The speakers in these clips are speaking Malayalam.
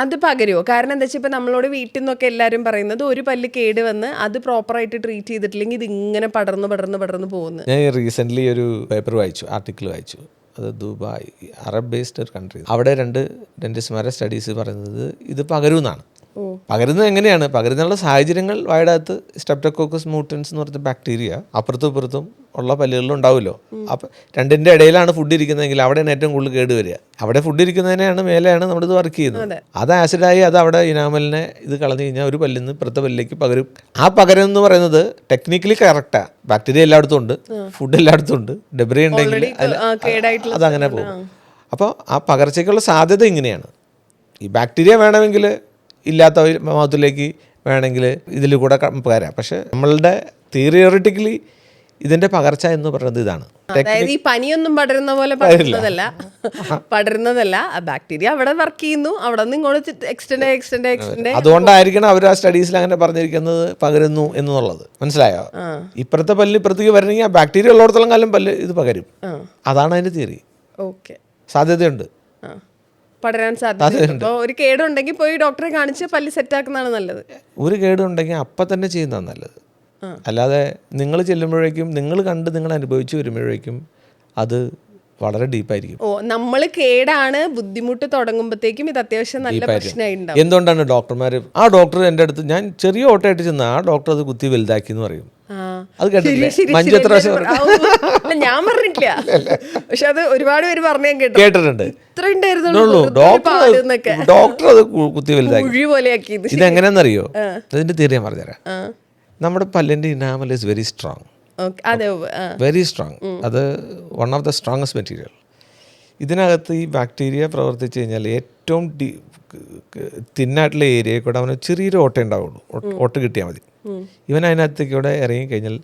അത് പകരുമോ കാരണം എന്താ വെച്ചാൽ ഇപ്പം നമ്മളോട് വീട്ടിൽ നിന്നൊക്കെ എല്ലാവരും പറയുന്നത് ഒരു പല്ല് കേട് വന്ന് അത് പ്രോപ്പറായിട്ട് ട്രീറ്റ് ചെയ്തിട്ടില്ലെങ്കിൽ ഇത് ഇങ്ങനെ പടർന്ന് പടർന്ന് പടർന്ന് പോകുന്നു. ഞാൻ റീസെന്റ്ലി ഒരു പേപ്പർ വായിച്ചു ആർട്ടിക്കിൾ വായിച്ചു. അത് ദുബായ് അറബ് ബേസ്ഡ് ഒരു കൺട്രി അവിടെ രണ്ട് ഡെന്റിസ്റ്റുമാരെ സ്റ്റഡീസ് പറയുന്നത് ഇത് പകരുമെന്നാണ് പകരുന്നത് എങ്ങനെയാണ്? പകരുന്നുള്ള സാഹചര്യങ്ങൾ വയടകത്ത് സ്റ്റെപ്റ്റോക്കോക്കസ് മ്യൂട്ടൻസ് എന്ന് പറഞ്ഞ ബാക്ടീരിയ അപ്പുറത്തും ഇപ്പുറത്തും ഉള്ള പല്ലുകളിലും ഉണ്ടാവുമല്ലോ. അപ്പം രണ്ടിന്റെ ഇടയിലാണ് ഫുഡ് ഇരിക്കുന്നതെങ്കിൽ അവിടെയാണ് ഏറ്റവും കൂടുതൽ കേട് വരിക. അവിടെ ഫുഡ് ഇരിക്കുന്നതിനെയാണ് മേലെയാണ് നമ്മൾ ഇത് വർക്ക് ചെയ്യുന്നത്. അത്. ആസിഡായി അത് അവിടെ ഇനാമലിനെ ഇത് കളഞ്ഞു കഴിഞ്ഞാൽ ഒരു പല്ലിൽ നിന്ന് ഇപ്പുറത്തെ പല്ലിലേക്ക് പകരും. ആ പകരം എന്ന് പറയുന്നത് ടെക്നിക്കലി കറക്റ്റാണ് ബാക്ടീരിയ എല്ലായിടത്തും ഉണ്ട്. ഫുഡ് എല്ലായിടത്തും ഉണ്ട്. ഡെബ്രി ഉണ്ടെങ്കിൽ അതങ്ങനെ പോകും. അപ്പോൾ ആ പകർച്ചയ്ക്കുള്ള സാധ്യത ഇങ്ങനെയാണ്. ഈ ബാക്ടീരിയ വേണമെങ്കിൽ ഇല്ലാത്ത മതത്തിലേക്ക് വേണമെങ്കിൽ ഇതിൽ കൂടെ പകരാം. പക്ഷേ നമ്മളുടെ തിയറിയറിറ്റിക്കലി ഇതിന്റെ പകർച്ച എന്ന് പറയുന്നത് ഇതാണ്. അതായത് ഈ പനിയൊന്നും പടരുന്ന പോലെ പടരുന്നതല്ല. പടരുന്നതല്ല. ബാക്ടീരിയ അവിടെ വർക്ക് ചെയ്യുന്നു. അവിടെ നിന്ന് ഇങ്ങോട്ട് എക്സ്റ്റെൻഡ് എക്സ്റ്റെൻഡ് എക്സ്റ്റെൻഡ് അതുകൊണ്ടായിരിക്കണം അവർ ആ സ്റ്റഡീസിൽ അങ്ങനെ പറഞ്ഞിരിക്കുന്നത് പകരുന്നു എന്നുള്ളത്. മനസ്സിലായോ? ഇപ്പുറത്തെ പല്ല് ഇപ്പുറത്തേക്ക് വരണമെങ്കിൽ ആ ബാക്ടീരിയ ഉള്ളിടത്തോളം കാലം പല്ല് ഇത് പകരും. അതാണ് അതിന്റെ തിയറി. ഓക്കെ സാധ്യതയുണ്ട്. പടരാൻ സാധ്യത അപ്പോൾ ഒരു കേടുണ്ടെങ്കിൽ പോയി ഡോക്ടറെ കാണിച്ച് പല്ല് സെറ്റ് ആക്കുന്നതാണ് നല്ലത്. ഒരു കേടുണ്ടെങ്കിൽ അപ്പം തന്നെ ചെയ്യുന്നതാണ് നല്ലത്. അല്ലാതെ നിങ്ങൾ ചെല്ലുമ്പോഴേക്കും നിങ്ങൾ കണ്ട് നിങ്ങൾ അനുഭവിച്ചു വരുമ്പോഴേക്കും അത് വളരെ ഡീപ്പായിരിക്കും. ഓ നമ്മൾ കേടാണ് ബുദ്ധിമുട്ട് തുടങ്ങുമ്പോഴത്തേക്കും ഇത് അത്യാവശ്യം നല്ല പ്രശ്നമായിട്ടുണ്ട് എന്തുകൊണ്ടാണ് ഡോക്ടർമാർ ആ ഡോക്ടർ എന്റെ അടുത്ത് ഞാൻ ചെറിയ ഓട്ടമായിട്ട് ചെന്ന ആ ഡോക്ടർ അത് കുത്തി വലുതാക്കി എന്ന് പറയും. അത് കേട്ടിട്ടില്ല? ഞാൻ പറഞ്ഞിട്ടില്ല. പക്ഷെ അത് ഒരുപാട് പേര് പറഞ്ഞു കേട്ടിട്ടുണ്ട്. ഇത്ര ഉണ്ടായിരുന്നുള്ളൂ. ഡോക്ടർ ഡോക്ടർ അത് കുത്തി വലുതാക്കി. ഇത് ഇതെങ്ങനെയാണെന്നറിയോ? ഇതിന്റെ തീരെ ഞാൻ പറഞ്ഞുതരാം. നമ്മുടെ പല്ലിന്റെ enamel is very strong very strong അത് one of the strongest material ഇതിനകത്ത് ഈ ബാക്ടീരിയ പ്രവർത്തിച്ചു കഴിഞ്ഞാൽ ഏറ്റവും ഡി തിന്നായിട്ടുള്ള ഏരിയയിൽ കൂടെ അവന് ചെറിയൊരു ഓട്ട ഉണ്ടാവുള്ളൂ. ഓട്ട- കിട്ടിയാൽ മതി. ഇവൻ അതിനകത്തേക്ക് കൂടെ ഇറങ്ങി കഴിഞ്ഞാൽ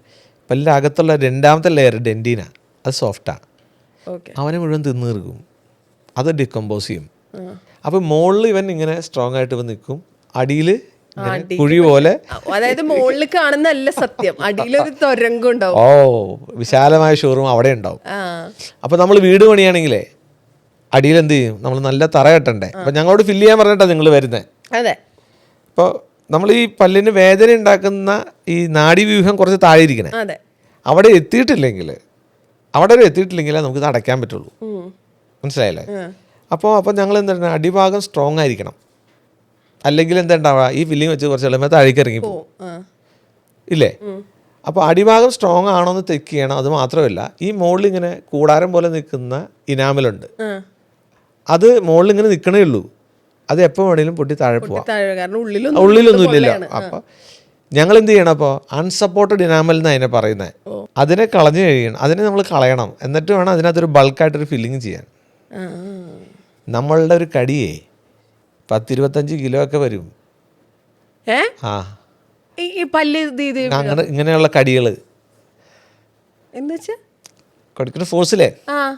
പല്ലിന്റെ അകത്തുള്ള രണ്ടാമത്തെ ലെയർ ഡെന്റീന അത് സോഫ്റ്റാണ് അവനെ മുഴുവൻ തിന്നു തീർക്കും. അത് ഡിക്കമ്പോസ് ചെയ്യും. അപ്പോൾ മുകളിൽ ഇവൻ ഇങ്ങനെ സ്ട്രോങ് ആയിട്ട് നിൽക്കും അടിയിൽ കുഴി പോലെ. അതായത് മുകളിൽ കാണുന്നല്ല സത്യം. അടിയിലൊരു തുരങ്കും ഓ വിശാലമായ ഷോറൂം അവിടെ ഉണ്ടാവും. അപ്പൊ നമ്മൾ വീട് പണിയാണെങ്കിലേ അടിയിൽ എന്ത് ചെയ്യും? നമ്മൾ നല്ല തറ കെട്ടണ്ടേ? അപ്പൊ ഞങ്ങളോട് ഫില്ല് ചെയ്യാൻ പറഞ്ഞിട്ടാ നിങ്ങൾ വരുന്നത് അതെ. അപ്പോൾ നമ്മൾ ഈ പല്ലിന് വേദന ഉണ്ടാക്കുന്ന ഈ നാഡീവ്യൂഹം കുറച്ച് താഴെ ഇരിക്കണേ. അവിടെ എത്തിയിട്ടില്ലെങ്കിൽ അവിടെ വരെ എത്തിയിട്ടില്ലെങ്കിലേ നമുക്ക് ഇത് അടയ്ക്കാൻ പറ്റുള്ളൂ. മനസ്സിലായില്ലേ? അപ്പോൾ അപ്പോൾ ഞങ്ങൾ എന്താണ് അടിഭാഗം സ്ട്രോങ് ആയിരിക്കണം. അല്ലെങ്കിൽ എന്താ ഉണ്ടാവുക ഈ ഫില്ലിങ് വെച്ച് കുറച്ച് എളുപ്പം താഴേക്ക് ഇറങ്ങി പോകും. ഇല്ലേ? അപ്പോൾ അടിഭാഗം സ്ട്രോങ് ആണോ എന്ന് ചെക്ക് ചെയ്യണം. അത് മാത്രമല്ല ഈ മുകളിൽ ഇങ്ങനെ കൂടാരം പോലെ നിൽക്കുന്ന ഇനാമലുണ്ട്. അത് മുകളിൽ ഇങ്ങനെ നിൽക്കണേ ഉള്ളൂ. അത് എപ്പോൾ വേണേലും പൊട്ടി താഴെ പോവാം. ഉള്ളിലൊന്നും ഇല്ലല്ലോ. അപ്പോൾ ഞങ്ങൾ എന്ത് ചെയ്യണം അപ്പോൾ? അൺസപ്പോർട്ടഡ് ഇനാമൽ എന്ന് അതിനെ പറയുന്നത് അതിനെ കളഞ്ഞു കഴിയണം. അതിനെ നമ്മൾ കളയണം. എന്നിട്ട് വേണം അതിനകത്തൊരു ബൾക്കായിട്ടൊരു ഫില്ലിങ് ചെയ്യാൻ. നമ്മളുടെ ഒരു കടിയേ പത്തിരുപത്തഞ്ച് കിലോ ഒക്കെ വരും. ഏ? ആ. ഈ- പല്ല് ഇത് ഇത് അങ്ങനെ ഇങ്ങനെയുള്ള കടികൾ എന്ന് വെച്ചാ? കൊടുക്കുന്ന ഫോഴ്സിലേ? ആ.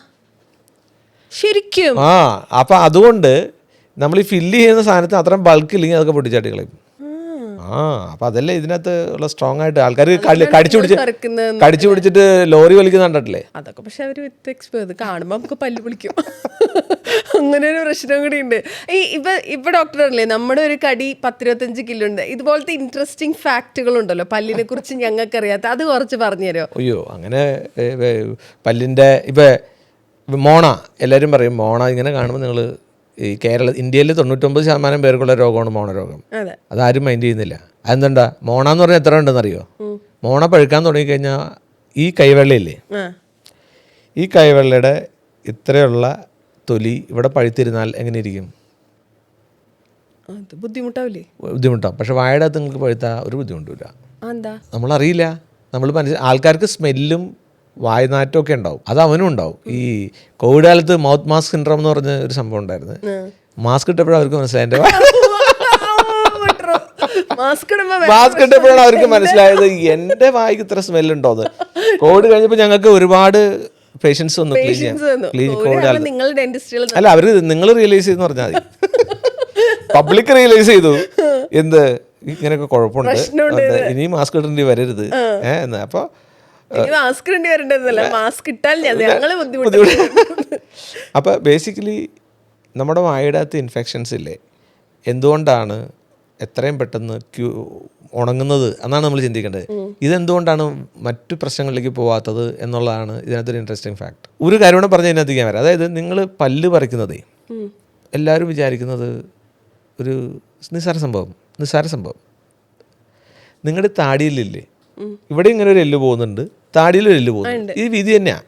ശരിക്കും? ആ അപ്പം അതുകൊണ്ട് നമ്മൾ ഈ ഫില്ല് ചെയ്യുന്ന സാധനത്തിന് അത്രയും ബൾക്ക് ഇല്ലെങ്കിൽ അതൊക്കെ പൊട്ടിച്ചാട്ടി കളയും. ആ അപ്പൊ അതല്ലേ ഇതിനകത്ത് ഉള്ള സ്ട്രോങ് ആയിട്ട് ആൾക്കാർ കടിച്ചു പിടിച്ച് കടിച്ചു പിടിച്ചിട്ട് ലോറി വലിക്കുന്ന കണ്ടിട്ടില്ലേ? അതൊക്കെ പക്ഷെ അവർ വിത്ത് എക്സ്പേർട്ട് കാണുമ്പോൾ നമുക്ക് പല്ല് വിളിക്കും അങ്ങനെ ഒരു പ്രശ്നം കൂടി ഉണ്ട്. ഈ ഇപ്പൊ ഇപ്പൊ ഡോക്ടർ അല്ലേ നമ്മുടെ ഒരു കടി പത്തിരുപത്തഞ്ച് കിലോ ഉണ്ട്. ഇതുപോലത്തെ ഇൻട്രസ്റ്റിംഗ് ഫാക്ടുകൾ ഉണ്ടല്ലോ. പല്ലിനെ കുറിച്ച് ഞങ്ങൾക്ക് അറിയാത്ത അത് കുറച്ച് പറഞ്ഞുതരോ അയ്യോ അങ്ങനെ പല്ലിന്റെ ഇപ്പൊ മോണ. എല്ലാവരും പറയും മോണ ഇങ്ങനെ കാണുമ്പോൾ നിങ്ങൾ ഈ കേരള ഇന്ത്യയിൽ തൊണ്ണൂറ്റൊമ്പത് ശതമാനം പേർക്കുള്ള രോഗമാണ് മോണരോഗം. അതെ. അതാരും മൈൻഡ് ചെയ്യുന്നില്ല. അതെന്താ മോണ എന്ന് പറഞ്ഞാൽ എത്ര ഉണ്ടെന്നറിയോ മോണ പഴുക്കാൻ തുടങ്ങിക്കഴിഞ്ഞാൽ ഈ കൈവെള്ളയില്ലേ? ഈ കൈവെള്ളയുടെ ഇത്രയുള്ള തൊലി ഇവിടെ പഴുത്തിരുന്നാൽ എങ്ങനെ ഇരിക്കും ബുദ്ധിമുട്ടാവില്ലേ? ബുദ്ധിമുട്ടാവും. പക്ഷെ വാഴയുടെ അകത്ത് നിങ്ങൾക്ക് പഴുത്താൽ ഒരു ബുദ്ധിമുട്ടില്ല നമ്മളറിയില്ല. നമ്മൾ മനസ്സിൽ ആൾക്കാർക്ക് സ്മെല്ലും വായനാറ്റവും ഒക്കെ ഉണ്ടാവും. അത് അവനും ഉണ്ടാവും. ഈ കോവിഡ് കാലത്ത് മൗത്ത് മാസ്ക് സിൻഡ്രോം എന്ന് പറഞ്ഞ ഒരു സംഭവം ഉണ്ടായിരുന്നു. മാസ്ക് ഇട്ടപ്പോഴും അവർക്ക് മനസ്സിലായി എന്റെ മാസ്ക് ഇട്ടപ്പോഴാണ് അവർക്ക് മനസ്സിലായത് എന്റെ വായിക്ക് ഇത്ര സ്മെൽ സ്മെല്ലുണ്ടോന്ന് കോവിഡ് കഴിഞ്ഞപ്പോൾ ഞങ്ങൾക്ക് ഒരുപാട് പേഷ്യൻസ് വന്നു ക്ലീൻ ചെയ്യാൻ. ക്ലീൻ കോവിഡ് അല്ല അവർ നിങ്ങൾ റിയലൈസ് ചെയ്തെന്ന് പറഞ്ഞാൽ മതി. പബ്ലിക് റിയലൈസ് ചെയ്തു. എന്ത്? ഇങ്ങനെയൊക്കെ കുഴപ്പമുണ്ട്. ഇനിയും ഇനി മാസ്ക് ഇടേണ്ടി വരരുത്. ഏഹ് എന്ന്. അപ്പോൾ മാസ്ക് ഇടേണ്ടി വരേണ്ടതല്ല? മാസ്ക് ഇട്ടാൽ ഞങ്ങൾ ബുദ്ധിമുട്ട് അപ്പോൾ ബേസിക്കലി നമ്മുടെ വായുടെ അകത്ത് ഇൻഫെക്ഷൻസ് ഇല്ലേ? എന്തുകൊണ്ടാണ് എത്രയും പെട്ടെന്ന് ക്യൂ ഉണങ്ങുന്നത് എന്നാണ് നമ്മൾ ചിന്തിക്കേണ്ടത്. ഇതെന്തുകൊണ്ടാണ് മറ്റു പ്രശ്നങ്ങളിലേക്ക് പോവാത്തത് എന്നുള്ളതാണ് ഇതിനകത്തൊരു ഇൻട്രസ്റ്റിംഗ് ഫാക്ട് ഒരു കാര്യം കൂടെ പറഞ്ഞ് ഇതിനകത്ത് ഞാൻ വരാം അതായത് നിങ്ങൾ പല്ല് പറിക്കുന്നതേ എല്ലാവരും വിചാരിക്കുന്നത് ഒരു നിസ്സാര സംഭവം നിസ്സാര സംഭവം. നിങ്ങളുടെ താടിയിലില്ലേ ഇവിടെ ഇങ്ങനെ ഒരു എല്ല് പോകുന്നുണ്ട് താടിയിൽ ഒരു എല്ല് പോകുന്നുണ്ട്. ഈ വിധി തന്നെയാ.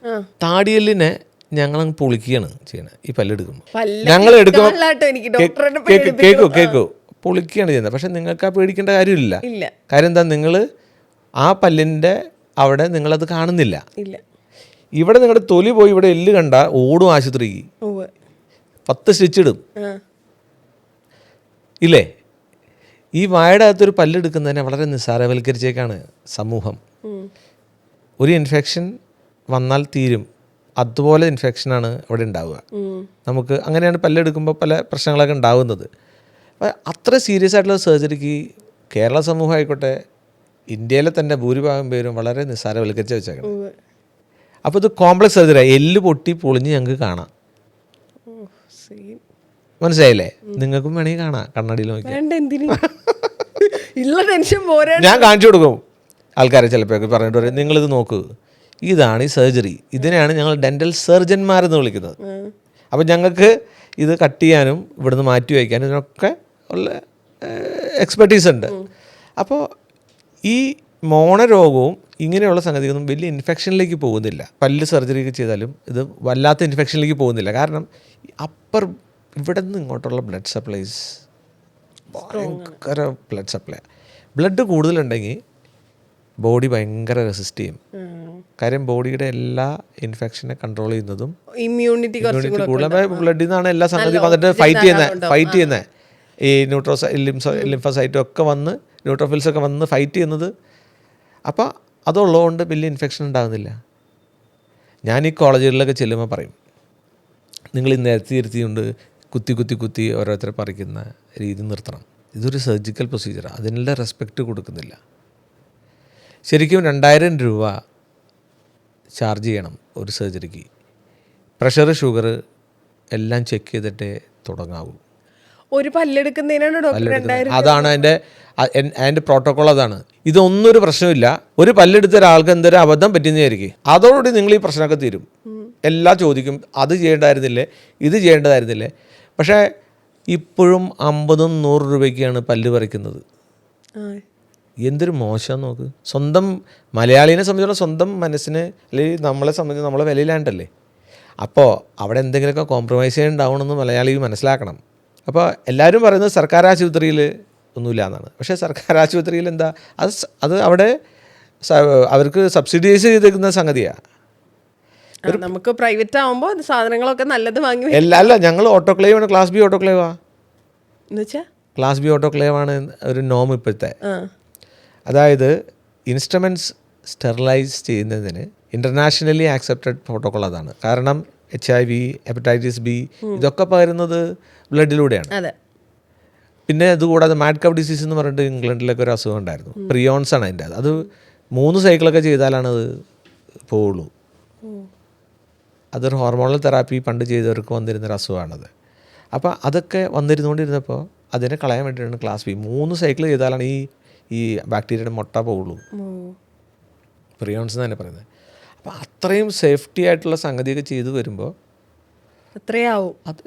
താടിയെല്ലിനെ ഞങ്ങൾ അങ്ങ് പൊളിക്കുകയാണ് ചെയ്യണേ ഈ പല്ലെടുക്കുമ്പോൾ ഞങ്ങൾ എടുക്കുമ്പോൾ കേക്ക് കേക്കോ കേക്കോ. പൊളിക്കുകയാണ് ചെയ്യുന്നത്. പക്ഷെ നിങ്ങൾക്ക് ആ പേടിക്കേണ്ട കാര്യമില്ല. കാര്യം എന്താ നിങ്ങൾ ആ പല്ലിന്റെ അവിടെ നിങ്ങളത് കാണുന്നില്ല. ഇവിടെ നിങ്ങളുടെ തൊലി പോയി ഇവിടെ എല്ല് കണ്ട ഓടും ആശുപത്രിക്ക്. പത്ത് സ്റ്റിച്ച് ഇടും. ഇല്ലേ? ഈ വായുടെ അകത്തൊരു പല്ലെടുക്കുന്നതിനെ വളരെ നിസ്സാരവൽക്കരിച്ചേക്കാണ് സമൂഹം. ഒരു ഇൻഫെക്ഷൻ വന്നാൽ തീരും. അതുപോലെ ഇൻഫെക്ഷനാണ് അവിടെ ഉണ്ടാവുക. നമുക്ക് അങ്ങനെയാണ് പല്ലെടുക്കുമ്പോൾ പല പ്രശ്നങ്ങളൊക്കെ ഉണ്ടാവുന്നത്. അത്ര സീരിയസ് ആയിട്ടുള്ള സർജറിക്ക് കേരള സമൂഹം ആയിക്കോട്ടെ ഇന്ത്യയിലെ തന്നെ ഭൂരിഭാഗം പേരും വളരെ നിസ്സാരവൽക്കരിച്ച് വെച്ചേക്കണം. അപ്പോൾ ഇത് കോംപ്ലക്സ് സർജറി എല്ല് പൊട്ടി പൊളിഞ്ഞ് ഞങ്ങൾക്ക് കാണാം. മനസ്സിലായില്ലേ? നിങ്ങൾക്കും വേണമെങ്കിൽ കാണാം. കണ്ണടിയിൽ നോക്കി ഇല്ല ടെൻഷൻ പോരാ. ഞാൻ കാണിച്ചു കൊടുക്കും. ആൾക്കാരെ ചിലപ്പോൾ പറഞ്ഞിട്ട് പറയും നിങ്ങളിത് നോക്ക്. ഇതാണ് ഈ സർജറി. ഇതിനെയാണ് ഞങ്ങൾ ഡെന്റൽ സർജന്മാരെന്ന് വിളിക്കുന്നത്. അപ്പം ഞങ്ങൾക്ക് ഇത് കട്ട് ചെയ്യാനും ഇവിടുന്ന് മാറ്റി വയ്ക്കാനും ഇതിനൊക്കെ ഉള്ള എക്സ്പെർട്ടീസ് ഉണ്ട്. അപ്പോൾ ഈ മോണരോഗവും ഇങ്ങനെയുള്ള സംഗതിയൊന്നും വലിയ ഇൻഫെക്ഷനിലേക്ക് പോകുന്നില്ല. പല്ല് സർജറി ഒക്കെ ചെയ്താലും ഇത് വല്ലാത്ത ഇൻഫെക്ഷനിലേക്ക് പോകുന്നില്ല. കാരണം അപ്പർ ഇവിടെ നിന്ന് ഇങ്ങോട്ടുള്ള ബ്ലഡ് സപ്ലൈസ് ഭയങ്കര ബ്ലഡ് സപ്ലൈ ബ്ലഡ് കൂടുതലുണ്ടെങ്കിൽ ബോഡി ഭയങ്കര റെസിസ്റ്റ് ചെയ്യും. കാര്യം ബോഡിയുടെ എല്ലാ ഇൻഫെക്ഷനെ കൺട്രോൾ ചെയ്യുന്നതും ഇമ്മ്യൂണിറ്റി കൂടുതൽ. ബ്ലഡിൽ നിന്നാണ് എല്ലാ സംഗതി വന്നിട്ട് ഫൈറ്റ് ചെയ്യുന്നത് ഫൈറ്റ് ചെയ്യുന്നത് ഈ ന്യൂട്രോസൈ ലിംസോ ലിംഫസൈറ്റും ഒക്കെ വന്ന് ന്യൂട്രോഫിൽസ് ഒക്കെ വന്ന് ഫൈറ്റ് ചെയ്യുന്നത്. അപ്പോൾ അതുള്ളതുകൊണ്ട് വലിയ ഇൻഫെക്ഷൻ ഉണ്ടാകുന്നില്ല. ഞാൻ ഈ കോളേജുകളിലൊക്കെ ചെല്ലുമ്പോൾ പറയും നിങ്ങൾ ഇന്ന് ഇരുത്തിയിരുത്തിയുണ്ട് കുത്തി കുത്തി കുത്തി ഓരോരുത്തരെ പറിക്കുന്ന രീതി നിർത്തണം. ഇതൊരു സർജിക്കൽ പ്രൊസീജിയറാണ് അതിനുള്ള റെസ്പെക്റ്റ് കൊടുക്കുന്നില്ല. ശരിക്കും രണ്ടായിരം രൂപ ചാർജ് ചെയ്യണം ഒരു സർജറിക്ക് പ്രഷർ ഷുഗർ എല്ലാം ചെക്ക് ചെയ്തിട്ടേ തുടങ്ങാവൂ. ഒരു പല്ലെടുക്കുന്നതിനാണ് ഡോക്ടർ അതാണ് അതിന്റെ അതിന്റെ പ്രോട്ടോകോൾ അതാണ്. ഇതൊന്നും ഒരു പ്രശ്നമില്ല ഒരു പല്ലെടുത്ത ഒരാൾക്ക് എന്തൊരു അബദ്ധം പറ്റുന്നതായിരിക്കും അതോടുകൂടി നിങ്ങൾ ഈ പ്രശ്നമൊക്കെ തീരും. എല്ലാം ചോദിക്കും അത് ചെയ്യേണ്ടതായിരുന്നില്ലേ? ഇത് ചെയ്യേണ്ടതായിരുന്നില്ലേ? പക്ഷേ ഇപ്പോഴും അമ്പതും നൂറ് രൂപയ്ക്കാണ് പല്ല് പറിക്കുന്നത്. എന്തൊരു മോശം നോക്ക്. സ്വന്തം മലയാളിനെ സംബന്ധിച്ചുള്ള സ്വന്തം മനസ്സിന് അല്ലെങ്കിൽ നമ്മളെ സംബന്ധിച്ച് നമ്മളെ വിലയിലാണ്ടല്ലേ. അപ്പോൾ അവിടെ എന്തെങ്കിലുമൊക്കെ കോംപ്രമൈസ് ചെയ്യണ്ടാവണമെന്ന് മലയാളി മനസ്സിലാക്കണം. അപ്പോൾ എല്ലാവരും പറയുന്നത് സർക്കാർ ആശുപത്രിയിൽ ഒന്നുമില്ല എന്നാണ് പക്ഷേ സർക്കാർ ആശുപത്രിയിൽ എന്താ? അത് അത് അവിടെ അവർക്ക് സബ്സിഡൈസ് ചെയ്തിരിക്കുന്ന സംഗതിയാണ് നമുക്ക് പ്രൈവറ്റ് ആവുമ്പോൾ സാധനങ്ങളൊക്കെ നല്ലത് വാങ്ങി എല്ലാ അല്ല ഞങ്ങൾ ഓട്ടോക്ലേവ് ആണ് ക്ലാസ് ബി ഓട്ടോക്ലേവാ എന്നുവെച്ചാ? ക്ലാസ് ബി ഓട്ടോക്ലേവ് ആണ് ഒരു നോം ഇപ്പോഴത്തെ. അതായത് ഇൻസ്ട്രുമെന്റ്സ് സ്റ്റെറിലൈസ് ചെയ്യുന്നതിന് ഇന്റർനാഷണലി ആക്സെപ്റ്റഡ് പ്രോട്ടോകോൾ അതാണ്. കാരണം H I V hepatitis B ഇതൊക്കെ പകരുന്നത് ബ്ലഡിലൂടെയാണ് പിന്നെ അതുകൂടാതെ മാഡ് കവ് ഡിസീസ് എന്ന് പറഞ്ഞിട്ട് ഇംഗ്ലണ്ടിലൊക്കെ ഒരു അസുഖം ഉണ്ടായിരുന്നു. പ്രിയോൺസ് ആണ് അതിന്റെ അത്. മൂന്ന് സൈക്കിളൊക്കെ ചെയ്താലാണ് അത് പോവുള്ളൂ. അതൊരു ഹോർമോണൽ തെറാപ്പി പണ്ട് ചെയ്തവർക്ക് വന്നിരുന്നൊരു അസുഖമാണത്. അപ്പോൾ അതൊക്കെ വന്നിരുന്നുകൊണ്ടിരുന്നപ്പോൾ അതിനെ കളയാൻ വേണ്ടിയിട്ടാണ് ക്ലാസ് ബി മൂന്ന് സൈക്കിൾ ചെയ്താലാണ് ഈ ഈ ബാക്ടീരിയയുടെ മുട്ട പോവുള്ളൂ. ഓ പ്രിയോൺസ് തന്നെ പറയുന്നത്. അപ്പോൾ അത്രയും സേഫ്റ്റി ആയിട്ടുള്ള സംഗതിയൊക്കെ ചെയ്തു വരുമ്പോൾ അത്രയാവും. അത്